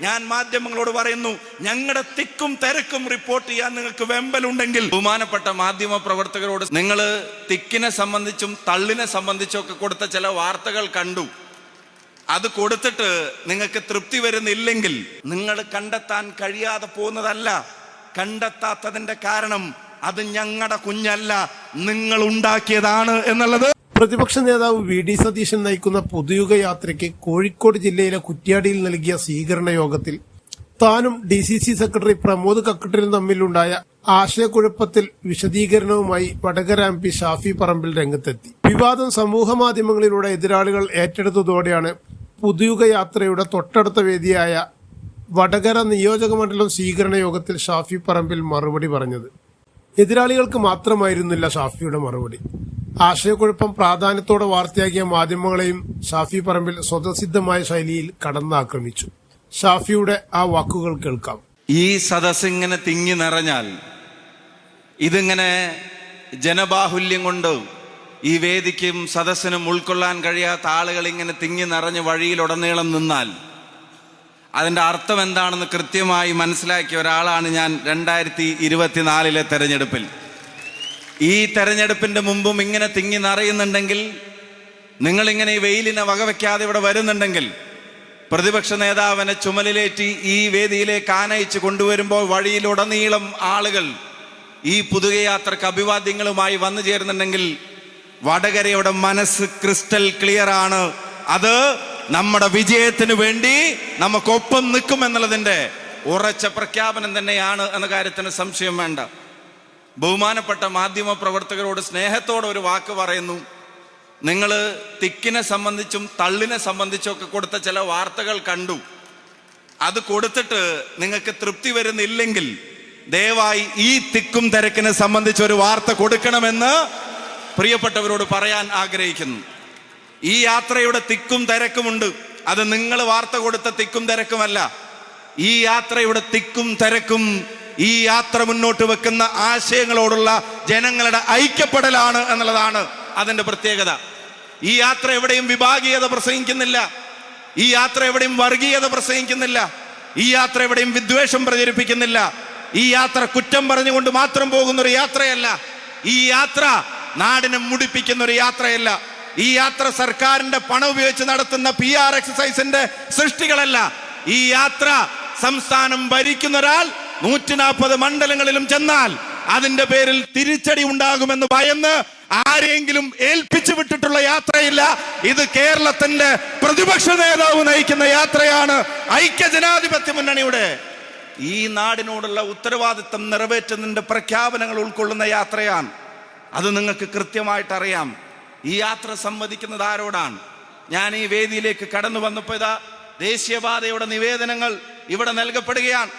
ഞാൻ മാധ്യമങ്ങളോട് പറയുന്നു ഞങ്ങളുടെ തിക്കും തിരക്കും റിപ്പോർട്ട് ചെയ്യാൻ നിങ്ങൾക്ക് വെമ്പലുണ്ടെങ്കിൽ ബഹുമാനപ്പെട്ട മാധ്യമ പ്രവർത്തകരോട് നിങ്ങൾ തിക്കിനെ സംബന്ധിച്ചും തള്ളിനെ സംബന്ധിച്ചും ഒക്കെ കൊടുത്ത ചില വാർത്തകൾ കണ്ടു. അത് കൊടുത്തിട്ട് നിങ്ങൾക്ക് തൃപ്തി വരുന്നില്ലെങ്കിൽ നിങ്ങൾ കണ്ടെത്താൻ കഴിയാതെ പോകുന്നതല്ല. കണ്ടെത്താത്തതിന്റെ കാരണം അത് ഞങ്ങളുടെ കുഞ്ഞല്ല നിങ്ങൾ ഉണ്ടാക്കിയതാണ് എന്നുള്ളത് പ്രതിപക്ഷ നേതാവ് വി ഡി സതീശൻ നയിക്കുന്ന പൊതുയുഗ യാത്രയ്ക്ക് കോഴിക്കോട് ജില്ലയിലെ കുറ്റ്യാടിയിൽ നൽകിയ സ്വീകരണ യോഗത്തിൽ താനും D C C secretary Pramod കക്കട്ടിലും തമ്മിലുണ്ടായ ആശയക്കുഴപ്പത്തിൽ വിശദീകരണവുമായി വടകര എം പി ഷാഫി പറമ്പിൽ രംഗത്തെത്തി. വിവാദം സമൂഹ മാധ്യമങ്ങളിലൂടെ എതിരാളികൾ ഏറ്റെടുത്തതോടെയാണ് പുതുയുഗ യാത്രയുടെ തൊട്ടടുത്ത വേദിയായ വടകര നിയോജക മണ്ഡലം സ്വീകരണ യോഗത്തിൽ ഷാഫി പറമ്പിൽ മറുപടി പറഞ്ഞത്. എതിരാളികൾക്ക് മാത്രമായിരുന്നില്ല ഷാഫിയുടെ മറുപടി. ആശയക്കുഴപ്പം പ്രാധാന്യത്തോടെ വാർത്തയാക്കിയ മാധ്യമങ്ങളെയും ഷാഫി പറമ്പിൽ സ്വതസിദ്ധമായ ശൈലിയിൽ കടന്നാക്രമിച്ചു. ഷാഫിയുടെ ആ വാക്കുകൾ കേൾക്കാം. ഈ സദസ് ഇങ്ങനെ തിങ്ങി നിറഞ്ഞാൽ ഇതിങ്ങനെ ജനബാഹുല്യം കൊണ്ട് ഈ വേദിക്കും സദസ്സിനും ഉൾക്കൊള്ളാൻ കഴിയാത്ത ആളുകൾ ഇങ്ങനെ തിങ്ങി നിറഞ്ഞ് വഴിയിലുടനീളം നിന്നാൽ അതിന്റെ അർത്ഥം എന്താണെന്ന് കൃത്യമായി മനസ്സിലാക്കിയ ഒരാളാണ് ഞാൻ രണ്ടായിരത്തി ഇരുപത്തിനാലിലെ തെരഞ്ഞെടുപ്പിൽ. ഈ തെരഞ്ഞെടുപ്പിന്റെ മുമ്പും ഇങ്ങനെ തിങ്ങി നിറയുന്നുണ്ടെങ്കിൽ നിങ്ങളിങ്ങനെ ഈ വെയിലിനെ വകവെക്കാതെ ഇവിടെ വരുന്നുണ്ടെങ്കിൽ പ്രതിപക്ഷ നേതാവിനെ ചുമലിലേറ്റി ഈ വേദിയിലേക്ക് ആനയിച്ച് കൊണ്ടുവരുമ്പോൾ വഴിയിലുടനീളം ആളുകൾ ഈ പുതുകയാത്രക്ക് അഭിവാദ്യങ്ങളുമായി വന്നു ചേരുന്നുണ്ടെങ്കിൽ വടകരയുടെ മനസ്സ് ക്രിസ്റ്റൽ ക്ലിയർ ആണ്. അത് നമ്മുടെ വിജയത്തിന് വേണ്ടി നമുക്കൊപ്പം നിൽക്കുമെന്നുള്ളതിന്റെ ഉറച്ച പ്രഖ്യാപനം തന്നെയാണ് എന്ന കാര്യത്തിന് സംശയം വേണ്ട. ബഹുമാനപ്പെട്ട മാധ്യമ പ്രവർത്തകരോട് സ്നേഹത്തോടെ ഒരു വാക്ക് പറയുന്നു. നിങ്ങൾ തിക്കിനെ സംബന്ധിച്ചും തള്ളിനെ സംബന്ധിച്ചും ഒക്കെ കൊടുത്ത ചില വാർത്തകൾ കണ്ടു. അത് കൊടുത്തിട്ട് നിങ്ങൾക്ക് തൃപ്തി വരുന്നില്ലെങ്കിൽ ദയവായി ഈ തിക്കും തിരക്കിനെ സംബന്ധിച്ച് ഒരു വാർത്ത കൊടുക്കണമെന്ന് പ്രിയപ്പെട്ടവരോട് പറയാൻ ആഗ്രഹിക്കുന്നു. ഈ യാത്രയുടെ തിക്കും തിരക്കുമുണ്ട് അത് നിങ്ങൾ വാർത്ത കൊടുത്ത തിക്കും തിരക്കുമല്ല. ഈ യാത്രയുടെ തിക്കും തിരക്കും ഈ യാത്ര മുന്നോട്ട് വെക്കുന്ന ആശയങ്ങളോടുള്ള ജനങ്ങളുടെ ഐക്യപ്പെടലാണ് എന്നുള്ളതാണ് അതിന്റെ പ്രത്യേകത. ഈ യാത്ര എവിടെയും വിഭാഗീയത പ്രസംഗിക്കുന്നില്ല. ഈ യാത്ര എവിടെയും വർഗീയത പ്രസംഗിക്കുന്നില്ല. ഈ യാത്ര എവിടെയും വിദ്വേഷം പ്രചരിപ്പിക്കുന്നില്ല. ഈ യാത്ര കുറ്റം പറഞ്ഞുകൊണ്ട് മാത്രം പോകുന്ന ഒരു യാത്രയല്ല. ഈ യാത്ര നാടിനെ മുടിപ്പിക്കുന്ന ഒരു യാത്രയല്ല. ഈ യാത്ര സർക്കാരിന്റെ പണം ഉപയോഗിച്ച് നടത്തുന്ന പി ആർ എക്സസൈസിന്റെ സൃഷ്ടികളല്ല. ഈ യാത്ര സംസ്ഥാനം ഭരിക്കുന്ന ഒരാൾ നൂറ്റി നാൽപ്പത് മണ്ഡലങ്ങളിലും ചെന്നാൽ അതിന്റെ പേരിൽ തിരിച്ചടി ഉണ്ടാകുമെന്ന് ഭയന്ന് ആരെങ്കിലും ഏൽപ്പിച്ചു വിട്ടിട്ടുള്ള യാത്രയില്ല. ഇത് കേരളത്തിന്റെ പ്രതിപക്ഷ നേതാവ് നയിക്കുന്ന യാത്രയാണ്. ഐക്യ ജനാധിപത്യ മുന്നണിയുടെ ഈ നാടിനോടുള്ള ഉത്തരവാദിത്തം നിറവേറ്റുന്നതിന്റെ പ്രഖ്യാപനങ്ങൾ ഉൾക്കൊള്ളുന്ന യാത്രയാണ്. അത് നിങ്ങൾക്ക് കൃത്യമായിട്ട് അറിയാം ഈ യാത്ര സംവദിക്കുന്നത് ആരോടാണ്? ഞാൻ ഈ വേദിയിലേക്ക് കടന്നു വന്നപ്പോൾ ഇതാ ദേശീയപാതയുടെ നിവേദനങ്ങൾ ഇവിടെ നൽകപ്പെടുകയാണ്.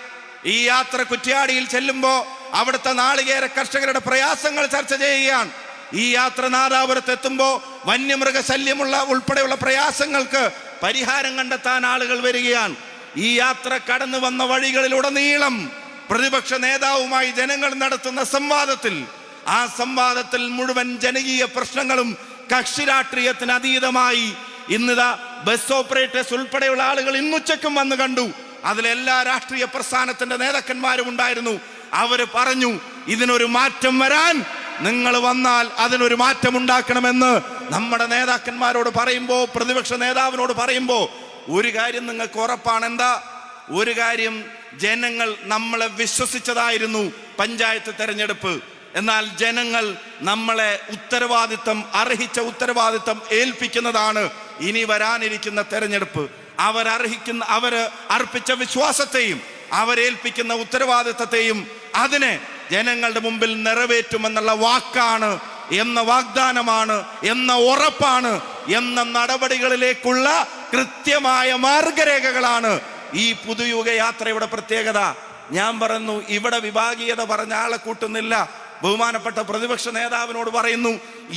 ഈ യാത്ര കുറ്റ്യാടിയിൽ ചെല്ലുമ്പോൾ അവിടുത്തെ നാളികേര കർഷകരുടെ പ്രയാസങ്ങൾ ചർച്ച ചെയ്യുകയാണ്. ഈ യാത്ര നാദാപുരത്ത് എത്തുമ്പോൾ വന്യമൃഗ ശല്യമുള്ള ഉൾപ്പെടെയുള്ള പ്രയാസങ്ങൾക്ക് പരിഹാരം കണ്ടെത്താൻ ആളുകൾ വരികയാണ്. ഈ യാത്ര കടന്നു വന്ന വഴികളിലുടനീളം പ്രതിപക്ഷ നേതാവുമായി ജനങ്ങൾ നടത്തുന്ന സംവാദത്തിൽ ആ സംവാദത്തിൽ മുഴുവൻ ജനകീയ പ്രശ്നങ്ങളും കക്ഷി രാഷ്ട്രീയത്തിന് അതീതമായി ഇന്നിതാ ബസ് ഓപ്പറേറ്റേഴ്സ് ഉൾപ്പെടെയുള്ള ആളുകൾ ഇന്നുച്ചക്കും വന്ന് കണ്ടു. അതിലെല്ലാ രാഷ്ട്രീയ പ്രസ്ഥാനത്തിന്റെ നേതാക്കന്മാരും ഉണ്ടായിരുന്നു. അവർ പറഞ്ഞു ഇതിനൊരു മാറ്റം വരാൻ നിങ്ങൾ വന്നാൽ അതിനൊരു മാറ്റം ഉണ്ടാക്കണമെന്ന് നമ്മുടെ നേതാക്കന്മാരോട് പറയുമ്പോൾ പ്രതിപക്ഷ നേതാവിനോട് പറയുമ്പോൾ ഒരു കാര്യം നിങ്ങൾക്ക് ഉറപ്പാണ് എന്താ ഒരു കാര്യം ജനങ്ങൾ നമ്മളെ വിശ്വസിച്ചതായിരുന്നു പഞ്ചായത്ത് തെരഞ്ഞെടുപ്പ്. എന്നാൽ ജനങ്ങൾ നമ്മളെ ഉത്തരവാദിത്തം അർഹിച്ച ഉത്തരവാദിത്തം ഏൽപ്പിക്കുന്നതാണ് ഇനി വരാനിരിക്കുന്ന തെരഞ്ഞെടുപ്പ്. അവരർഹിക്കുന്ന അവർ അർപ്പിച്ച വിശ്വാസത്തെയും അവരേൽപ്പിക്കുന്ന ഉത്തരവാദിത്തത്തെയും അതിനെ ജനങ്ങളുടെ മുമ്പിൽ നിറവേറ്റുമെന്നുള്ള വാക്കാണ് എന്ന വാഗ്ദാനമാണ് എന്ന ഉറപ്പാണ് എന്ന നടപടികളിലേക്കുള്ള കൃത്യമായ മാർഗരേഖകളാണ് ഈ പുതുയുഗ യാത്രയുടെ പ്രത്യേകത. ഞാൻ പറഞ്ഞു ഇവിടെ വിഭാഗീയത പറഞ്ഞ ആളെ കൂട്ടുന്നില്ല. ബഹുമാനപ്പെട്ട പ്രതിപക്ഷ നേതാവിനോട് പറയുന്നു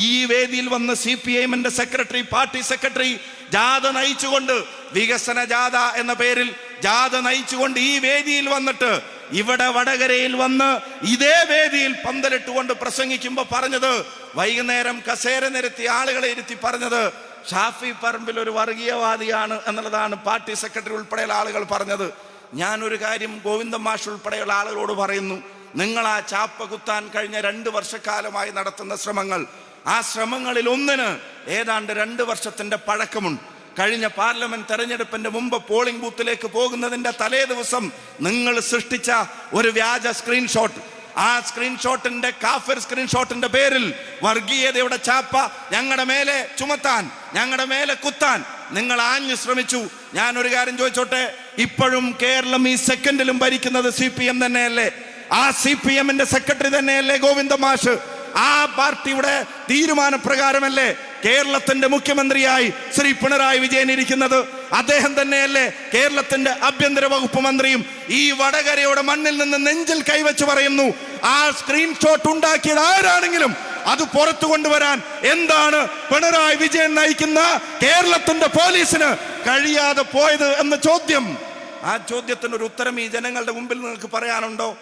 ഈ വേദിയിൽ വന്ന് സി പി എമ്മിന്റെ സെക്രട്ടറി പാർട്ടി സെക്രട്ടറി ജാഥ നയിച്ചുകൊണ്ട് വികസന ജാഥ എന്ന പേരിൽ ജാഥ നയിച്ചുകൊണ്ട് ഈ വേദിയിൽ വന്നിട്ട് ഇവിടെ വടകരയിൽ വന്ന് ഇതേ വേദിയിൽ പന്തലിട്ടുകൊണ്ട് പ്രസംഗിക്കുമ്പോൾ പറഞ്ഞത് വൈകുന്നേരം കസേര നിരത്തി ആളുകളെ ഇരുത്തി പറഞ്ഞത് ഷാഫി പറമ്പിൽ ഒരു വർഗീയവാദിയാണ് എന്നുള്ളതാണ് പാർട്ടി സെക്രട്ടറി ഉൾപ്പെടെയുള്ള ആളുകൾ പറഞ്ഞത്. ഞാനൊരു കാര്യം ഗോവിന്ദൻ മാഷ് ഉൾപ്പെടെയുള്ള ആളുകളോട് പറയുന്നു നിങ്ങൾ ആ ചാപ്പ കുത്താൻ കഴിഞ്ഞ രണ്ട് വർഷക്കാലമായി നടത്തുന്ന ശ്രമങ്ങൾ. ആ ശ്രമങ്ങളിൽ ഒന്നിന് ഏതാണ്ട് രണ്ട് വർഷത്തിന്റെ പഴക്കമുണ്ട്. കഴിഞ്ഞ പാർലമെന്റ് തെരഞ്ഞെടുപ്പിന്റെ മുമ്പ് പോളിംഗ് ബൂത്തിലേക്ക് പോകുന്നതിന്റെ തലേ ദിവസം നിങ്ങൾ സൃഷ്ടിച്ച ഒരു വ്യാജ സ്ക്രീൻഷോട്ട്. ആ സ്ക്രീൻഷോട്ടിന്റെ കാഫിർ സ്ക്രീൻഷോട്ടിന്റെ പേരിൽ വർഗീയതയുടെ ചാപ്പ ഞങ്ങളുടെ മേലെ ചുമത്താൻ ഞങ്ങളുടെ മേലെ കുത്താൻ നിങ്ങൾ ആഞ്ഞു ശ്രമിച്ചു. ഞാൻ ഒരു കാര്യം ചോദിച്ചോട്ടെ? ഇപ്പോഴും കേരളം ഈ സെക്കൻഡിലും ഭരിക്കുന്നത് സി പി എം തന്നെയല്ലേ? ആ സി പി എമ്മിന്റെ സെക്രട്ടറി തന്നെയല്ലേ ഗോവിന്ദ മാഷ്? ആ പാർട്ടിയുടെ തീരുമാനപ്രകാരമല്ലേ കേരളത്തിന്റെ മുഖ്യമന്ത്രിയായി ശ്രീ പിണറായി വിജയൻ ഇരിക്കുന്നത്? അദ്ദേഹം തന്നെയല്ലേ കേരളത്തിന്റെ ആഭ്യന്തര വകുപ്പ് മന്ത്രിയും ഈ വടകരയുടെ മണ്ണിൽ നിന്ന് നെഞ്ചിൽ കൈവച്ച് പറയുന്നു. ആ സ്ക്രീൻഷോട്ട് ഉണ്ടാക്കിയത് ആരാണെങ്കിലും അത് പുറത്തു കൊണ്ടുവരാൻ എന്താണ് പിണറായി വിജയൻ നയിക്കുന്ന കേരളത്തിന്റെ പോലീസിന് കഴിയാതെ പോയത് എന്ന ചോദ്യം? ആ ചോദ്യത്തിന് ഒരു ഉത്തരം ഈ ജനങ്ങളുടെ മുമ്പിൽ നിങ്ങൾക്ക് പറയാനുണ്ടോ?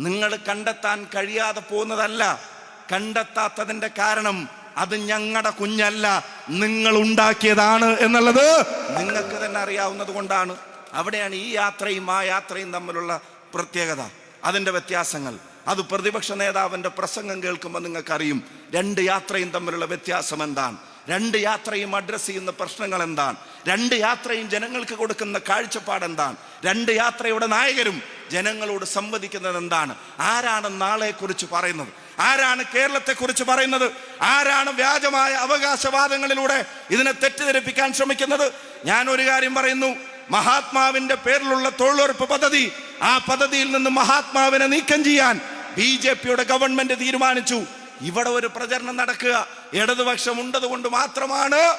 നിങ്ങൾ കണ്ടെത്താൻ കഴിയാതെ പോകുന്നതല്ല. കണ്ടെത്താത്തതിന്റെ കാരണം അത് ഞങ്ങളുടെ കുഞ്ഞല്ല നിങ്ങൾ ഉണ്ടാക്കിയതാണ് എന്നുള്ളത് നിങ്ങൾക്ക് തന്നെ അറിയാവുന്നത് കൊണ്ടാണ്. അവിടെയാണ് ഈ യാത്രയും ആ യാത്രയും തമ്മിലുള്ള പ്രത്യേകത. അതിന്റെ വ്യത്യാസങ്ങൾ. അത് പ്രതിപക്ഷ നേതാവിന്റെ പ്രസംഗം കേൾക്കുമ്പോൾ നിങ്ങൾക്കറിയും. രണ്ട് യാത്രയും തമ്മിലുള്ള വ്യത്യാസം എന്താണ്? രണ്ട് യാത്രയും അഡ്രസ് ചെയ്യുന്ന പ്രശ്നങ്ങൾ എന്താണ്? രണ്ട് യാത്രയും ജനങ്ങൾക്ക് കൊടുക്കുന്ന കാഴ്ചപ്പാട് എന്താണ്? രണ്ട് യാത്രയുടെ നായകരും ജനങ്ങളോട് സംവദിക്കുന്നത് എന്താണ്? ആരാണ് നാളെ കുറിച്ച് പറയുന്നത്? ആരാണ് കേരളത്തെ കുറിച്ച് പറയുന്നത്? ആരാണ് വ്യാജമായ അവകാശവാദങ്ങളിലൂടെ ഇതിനെ തെറ്റിദ്ധരിപ്പിക്കാൻ ശ്രമിക്കുന്നത്? ഞാൻ ഒരു കാര്യം പറയുന്നു. മഹാത്മാവിന്റെ പേരിലുള്ള തൊഴിലുറപ്പ് പദ്ധതി ആ പദ്ധതിയിൽ നിന്ന് മഹാത്മാവിനെ നീക്കം ചെയ്യാൻ ബി ജെ പിയുടെ ഗവൺമെന്റ് തീരുമാനിച്ചു. ഇവിടെ ഒരു പ്രചരണം നടക്കുക. ഇടതുപക്ഷം ഉണ്ടതുകൊണ്ട് മാത്രമാണ്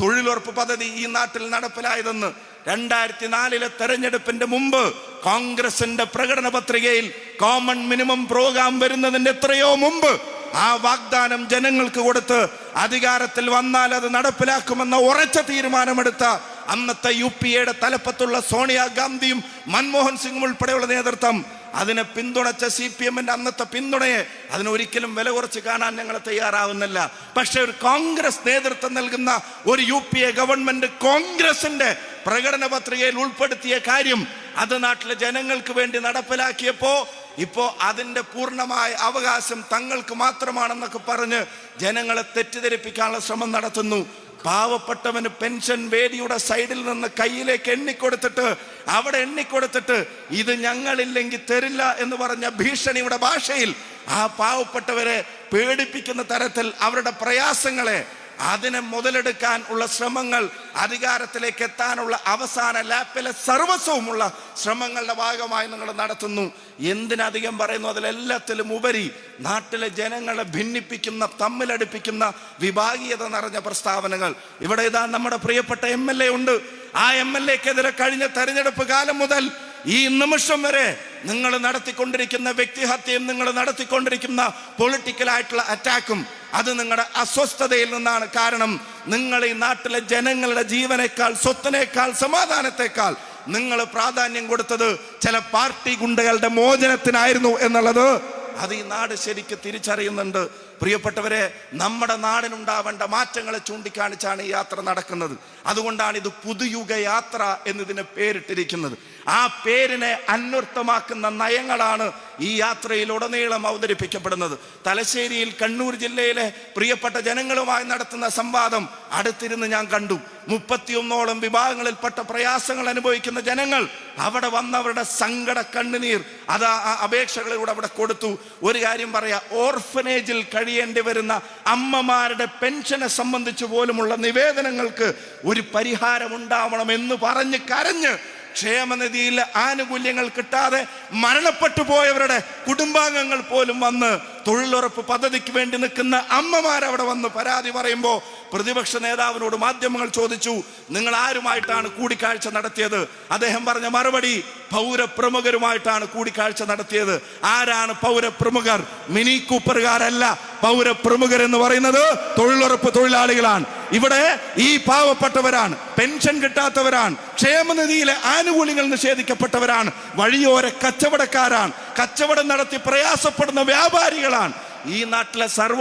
തൊഴിലുറപ്പ് പദ്ധതി ഈ നാട്ടിൽ നടപ്പിലായതെന്ന് രണ്ടായിരത്തി നാലിലെ തെരഞ്ഞെടുപ്പിന്റെ മുമ്പ് കോൺഗ്രസിന്റെ പ്രകടന പത്രികയിൽ കോമൺ മിനിമം പ്രോഗ്രാം വരുന്നതിന്റെ എത്രയോ മുമ്പ് ആ വാഗ്ദാനം ജനങ്ങൾക്ക് കൊടുത്ത് അധികാരത്തിൽ വന്നാൽ അത് നടപ്പിലാക്കുമെന്ന ഉറച്ച തീരുമാനമെടുത്ത അന്നത്തെ യു പി എയുടെ തലപ്പത്തുള്ള സോണിയാഗാന്ധിയും മൻമോഹൻ സിംഗും ഉൾപ്പെടെയുള്ള നേതൃത്വം അതിനെ പിന്തുണച്ച സി പി എമ്മിന്റെ അന്നത്തെ പിന്തുണയെ അതിനൊരിക്കലും വില കുറച്ച് കാണാൻ ഞങ്ങൾ തയ്യാറാവുന്നില്ല. പക്ഷെ ഒരു കോൺഗ്രസ് നേതൃത്വം നൽകുന്ന ഒരു യു പി എ ഗവൺമെന്റ് കോൺഗ്രസിന്റെ പ്രകടന പത്രികയിൽ ഉൾപ്പെടുത്തിയ കാര്യം അത് നാട്ടിലെ ജനങ്ങൾക്ക് വേണ്ടി നടപ്പിലാക്കിയപ്പോ ഇപ്പോ അതിന്റെ പൂർണമായ അവകാശം തങ്ങൾക്ക് മാത്രമാണെന്നൊക്കെ പറഞ്ഞ് ജനങ്ങളെ തെറ്റിദ്ധരിപ്പിക്കാനുള്ള ശ്രമം നടത്തുന്നു. പാവപ്പെട്ടവന് പെൻഷൻ വേദിയുടെ സൈഡിൽ നിന്ന് കയ്യിലേക്ക് എണ്ണിക്കൊടുത്തിട്ട് അവിടെ എണ്ണിക്കൊടുത്തിട്ട് ഇത് ഞങ്ങളില്ലെങ്കിൽ തരില്ല എന്ന് പറഞ്ഞ ഭീഷണിയുടെ ഭാഷയിൽ ആ പാവപ്പെട്ടവരെ പേടിപ്പിക്കുന്ന തരത്തിൽ അവരുടെ പ്രയാസങ്ങളെ അതിനെ മുതലെടുക്കാൻ ഉള്ള ശ്രമങ്ങൾ അധികാരത്തിലേക്ക് എത്താനുള്ള അവസാന ലാപ്പിലെ സർവസ്വവുമുള്ള ശ്രമങ്ങളുടെ ഭാഗമായി നിങ്ങൾ നടത്തുന്നു. എന്തിനധികം പറയുന്നു? അതിലെല്ലാത്തിലും ഉപരി നാട്ടിലെ ജനങ്ങളെ ഭിന്നിപ്പിക്കുന്ന തമ്മിലടുപ്പിക്കുന്ന വിഭാഗീയത നിറഞ്ഞ പ്രസ്താവനകൾ. ഇവിടെ ഇതാ നമ്മുടെ പ്രിയപ്പെട്ട എം എൽ എ ഉണ്ട്. ആ എം എൽ എക്കെതിരെ കഴിഞ്ഞ തെരഞ്ഞെടുപ്പ് കാലം മുതൽ ഈ നിമിഷം വരെ നിങ്ങൾ നടത്തിക്കൊണ്ടിരിക്കുന്ന വ്യക്തിഹത്യയും നിങ്ങൾ നടത്തിക്കൊണ്ടിരിക്കുന്ന പൊളിറ്റിക്കൽ ആയിട്ടുള്ള അറ്റാക്കും അത് നിങ്ങളുടെ അസ്വസ്ഥതയിൽ നിന്നാണ്. കാരണം നിങ്ങൾ ഈ നാട്ടിലെ ജനങ്ങളുടെ ജീവനേക്കാൾ സ്വത്തിനേക്കാൾ സമാധാനത്തെക്കാൾ നിങ്ങൾ പ്രാധാന്യം കൊടുത്തത് ചില പാർട്ടി ഗുണ്ടകളുടെ മോചനത്തിനായിരുന്നു എന്നുള്ളത് അത് ഈ നാട് ശരിക്ക് തിരിച്ചറിയുന്നുണ്ട്. പ്രിയപ്പെട്ടവരെ നമ്മുടെ നാടിനുണ്ടാവേണ്ട മാറ്റങ്ങളെ ചൂണ്ടിക്കാണിച്ചാണ് ഈ യാത്ര നടക്കുന്നത്. അതുകൊണ്ടാണ് ഇത് പുതുയുഗ യാത്ര എന്നതിനെ പേരിട്ടിരിക്കുന്നത്. ആ പേരിനെ അന്വർത്ഥമാക്കുന്ന നയങ്ങളാണ് ഈ യാത്രയിൽ ഉടനീളം അവതരിപ്പിക്കപ്പെടുന്നത്. തലശ്ശേരിയിൽ കണ്ണൂർ ജില്ലയിലെ പ്രിയപ്പെട്ട ജനങ്ങളുമായി നടത്തുന്ന സംവാദം അടുത്തിരുന്ന് ഞാൻ കണ്ടു. മുപ്പത്തിയൊന്നോളം വിഭാഗങ്ങളിൽപ്പെട്ട പ്രയാസങ്ങൾ അനുഭവിക്കുന്ന ജനങ്ങൾ അവിടെ വന്നവരുടെ സങ്കട കണ്ണുനീർ അത് അപേക്ഷകളിലൂടെ അവിടെ കൊടുത്തു. ഒരു കാര്യം പറയാ ഓർഫനേജിൽ കഴിയേണ്ടി വരുന്ന അമ്മമാരുടെ പെൻഷനെ സംബന്ധിച്ച് പോലുമുള്ള നിവേദനങ്ങൾക്ക് ഒരു പരിഹാരം ഉണ്ടാവണം എന്ന് പറഞ്ഞ് കരഞ്ഞ് ക്ഷേമനിധിയിൽ ആനുകൂല്യങ്ങൾ കിട്ടാതെ മരണപ്പെട്ടു പോയവരുടെ കുടുംബാംഗങ്ങൾ പോലും വന്ന് തൊഴിലുറപ്പ് പദ്ധതിക്ക് വേണ്ടി നിൽക്കുന്ന അമ്മമാരവിടെ വന്ന് പരാതി പറയുമ്പോൾ പ്രതിപക്ഷ നേതാവിനോട് മാധ്യമങ്ങൾ ചോദിച്ചു നിങ്ങൾ ആരുമായിട്ടാണ് കൂടിക്കാഴ്ച നടത്തിയത്? അദ്ദേഹം പറഞ്ഞ മറുപടി പൗരപ്രമുഖരുമായിട്ടാണ് കൂടിക്കാഴ്ച നടത്തിയത്. ആരാണ് പൗരപ്രമുഖർ? മിനി കൂപ്പറുകാരല്ല പൗരപ്രമുഖർ എന്ന് പറയുന്നത് തൊഴിലുറപ്പ് തൊഴിലാളികളാണ്. ഇവിടെ ഈ പാവപ്പെട്ടവരാണ് പെൻഷൻ കിട്ടാത്തവരാണ് ക്ഷേമനിധിയിലെ ആനുകൂല്യങ്ങൾ നിഷേധിക്കപ്പെട്ടവരാണ് വഴിയോര കച്ചവടക്കാരാണ് കച്ചവടം നടത്തി പ്രയാസപ്പെടുന്ന വ്യാപാരികളാണ്. ഈ നാട്ടിലെ സർവ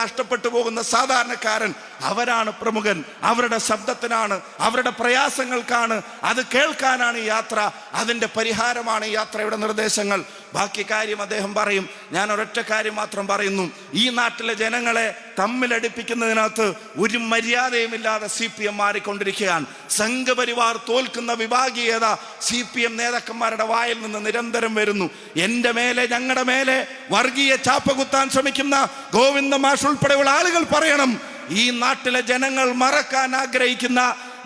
നഷ്ടപ്പെട്ടു പോകുന്ന സാധാരണക്കാരൻ അവരാണ് പ്രമുഖൻ അവരുടെ ശബ്ദത്തിനാണ് അവരുടെ പ്രയാസങ്ങൾക്കാണ്. അത് കേൾക്കാനാണ് ഈ യാത്ര അതിന്റെ പരിഹാരമാണ് ഈ യാത്രയുടെ നിർദ്ദേശങ്ങൾ. ബാക്കി കാര്യം അദ്ദേഹം പറയും ഞാൻ ഒരൊറ്റ കാര്യം മാത്രം പറയുന്നു. ഈ നാട്ടിലെ ജനങ്ങളെ തമ്മിലടിപ്പിക്കുന്നതിനകത്ത് ഒരു മര്യാദയുമില്ലാതെ സി പി എം മാറിക്കൊണ്ടിരിക്കുകയാണ്. സംഘപരിവാർ തോൽക്കുന്ന വിഭാഗീയത സി പി എം നേതാക്കന്മാരുടെ വായിൽ നിന്ന് നിരന്തരം വരുന്നു. എന്റെ മേലെ ഞങ്ങളുടെ മേലെ വർഗീയ ചാപ്പ കുത്താൻ ശ്രമിക്കുന്ന ഗോവിന്ദ മാഷ് ഉൾപ്പെടെയുള്ള ആളുകൾ പറയണം. ഈ നാട്ടിലെ ജനങ്ങൾ മറക്കാൻ ആഗ്രഹിക്കുന്ന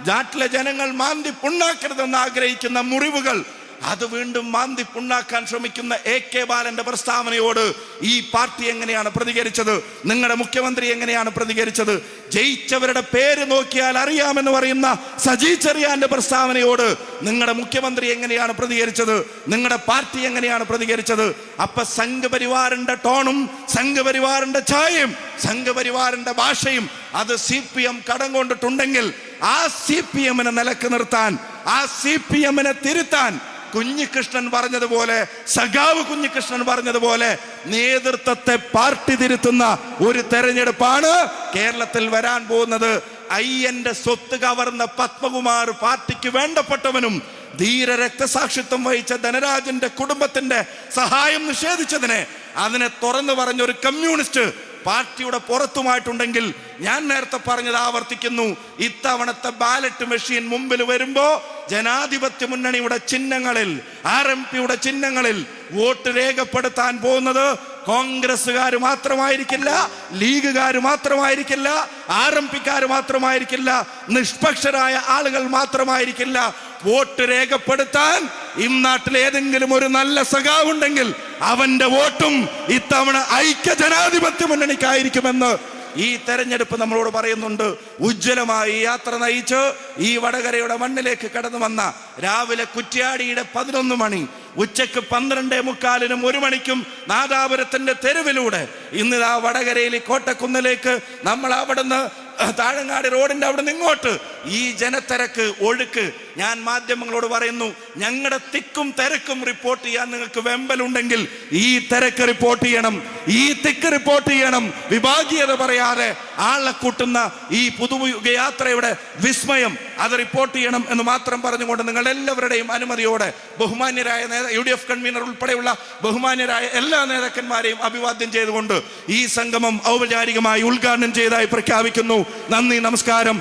നാട്ടിലെ ജനങ്ങൾ മാന്തി പുണ്ണാക്കരുതെന്ന് ആഗ്രഹിക്കുന്ന മുറിവുകൾ അത് വീണ്ടും മാന്തി പുണ്ണാക്കാൻ ശ്രമിക്കുന്ന എ കെ ബാലന്റെ പ്രസ്താവനയോട് ഈ പാർട്ടി എങ്ങനെയാണ് പ്രതികരിച്ചത്? നിങ്ങളുടെ മുഖ്യമന്ത്രി എങ്ങനെയാണ് പ്രതികരിച്ചത്? ജയിച്ചവരുടെ പേര് നോക്കിയാൽ അറിയാമെന്ന് പറയുന്ന സജി ചെറിയാന്റെ പ്രസ്താവനയോട് നിങ്ങളുടെ മുഖ്യമന്ത്രി എങ്ങനെയാണ് പ്രതികരിച്ചത്? നിങ്ങളുടെ പാർട്ടി എങ്ങനെയാണ് പ്രതികരിച്ചത്? അപ്പൊ സംഘപരിവാറിന്റെ ടോണും സംഘപരിവാറിന്റെ ഛായയും സംഘപരിവാറിന്റെ ഭാഷയും അത് സി പി എം കടം കൊണ്ടിട്ടുണ്ടെങ്കിൽ ആ സി പി എമ്മിനെ നിലയ്ക്ക് നിർത്താൻ ആ സി പി എമ്മിനെ തിരുത്താൻ കുഞ്ഞികൃഷ്ണൻ പറഞ്ഞതുപോലെ സഖാവ് കുഞ്ഞികൃഷ്ണൻ പറഞ്ഞതുപോലെ നേതൃത്വത്തെ പാർട്ടി തിരുത്തുന്ന ഒരു തെരഞ്ഞെടുപ്പാണ് കേരളത്തിൽ വരാൻ പോകുന്നത്. അയ്യന്റെ സ്വത്ത് കവർന്ന പത്മകുമാർ പാർട്ടിക്ക് വേണ്ടപ്പെട്ടവനും ധീര രക്തസാക്ഷിത്വം വഹിച്ച ധനരാജന്റെ കുടുംബത്തിന്റെ സഹായം നിഷേധിച്ചതിനെ അതിനെ തുറന്നു പറഞ്ഞ ഒരു കമ്മ്യൂണിസ്റ്റ് പാർട്ടിയുടെ പുറത്തുമായിട്ടുണ്ടെങ്കിൽ ഞാൻ നേരത്തെ പറഞ്ഞത് ആവർത്തിക്കുന്നു. ഇത്തവണത്തെ ബാലറ്റ് മെഷീൻ മുമ്പിൽ വരുമ്പോ ജനാധിപത്യ മുന്നണിയുടെ ചിഹ്നങ്ങളിൽ ആർ എം പിയുടെ ചിഹ്നങ്ങളിൽ വോട്ട് രേഖപ്പെടുത്താൻ പോകുന്നത് കോൺഗ്രസ്സുകാർ മാത്രമായിരിക്കില്ല ലീഗുകാർ മാത്രമായിരിക്കില്ല ആർ എം പിക്കാർ മാത്രമായിരിക്കില്ല നിഷ്പക്ഷരായ ആളുകൾ മാത്രമായിരിക്കില്ല. വോട്ട് രേഖപ്പെടുത്താൻ ഈ നാട്ടിൽ ഏതെങ്കിലും ഒരു നല്ല സഖാവുണ്ടെങ്കിൽ അവന്റെ വോട്ടും ഇത്തവണ ഐക്യ ജനാധിപത്യ മുന്നണിക്കായിരിക്കുമെന്ന് ഈ തെരഞ്ഞെടുപ്പ് നമ്മളോട് പറയുന്നുണ്ട്. ഉജ്ജ്വലമായി യാത്ര നയിച്ച് ഈ വടകരയുടെ മണ്ണിലേക്ക് കടന്നു വന്ന രാവിലെ കുറ്റ്യാടിയുടെ പതിനൊന്ന് മണി ഉച്ചയ്ക്ക് പന്ത്രണ്ടേ മുക്കാലിനും ഒരു മണിക്കും നാദാപുരത്തിന്റെ തെരുവിലൂടെ ഇന്ന് ആ വടകരയിൽ കോട്ടക്കുന്നിലേക്ക് നമ്മൾ അവിടുന്ന് താഴങ്ങാടി റോഡിന്റെ അവിടെ നിന്ന് ഇങ്ങോട്ട് ഈ ജനത്തിരക്ക് ഒഴുക്ക് ഞാൻ മാധ്യമങ്ങളോട് പറയുന്നു ഞങ്ങളുടെ തിക്കും തിരക്കും റിപ്പോർട്ട് ചെയ്യാൻ നിങ്ങൾക്ക് വെമ്പലുണ്ടെങ്കിൽ ഈ തിരക്ക് റിപ്പോർട്ട് ചെയ്യണം ഈ തിക്ക് റിപ്പോർട്ട് ചെയ്യണം. വിഭാഗീയത പറയാതെ ആളെ കൂട്ടുന്ന ഈ പുതുയുഗയാത്രയുടെ വിസ്മയം അത് റിപ്പോർട്ട് ചെയ്യണം എന്ന് മാത്രം പറഞ്ഞുകൊണ്ട് നിങ്ങൾ എല്ലാവരുടെയും അനുമതിയോടെ ബഹുമാന്യരായ നേതാ യു ഡി എഫ് കൺവീനർ ഉൾപ്പെടെയുള്ള ബഹുമാന്യരായ എല്ലാ നേതാക്കന്മാരെയും അഭിവാദ്യം ചെയ്തുകൊണ്ട് ഈ സംഗമം ഔപചാരികമായി ഉദ്ഘാടനം ചെയ്തതായി പ്രഖ്യാപിക്കുന്നു. നന്ദി നമസ്കാരം.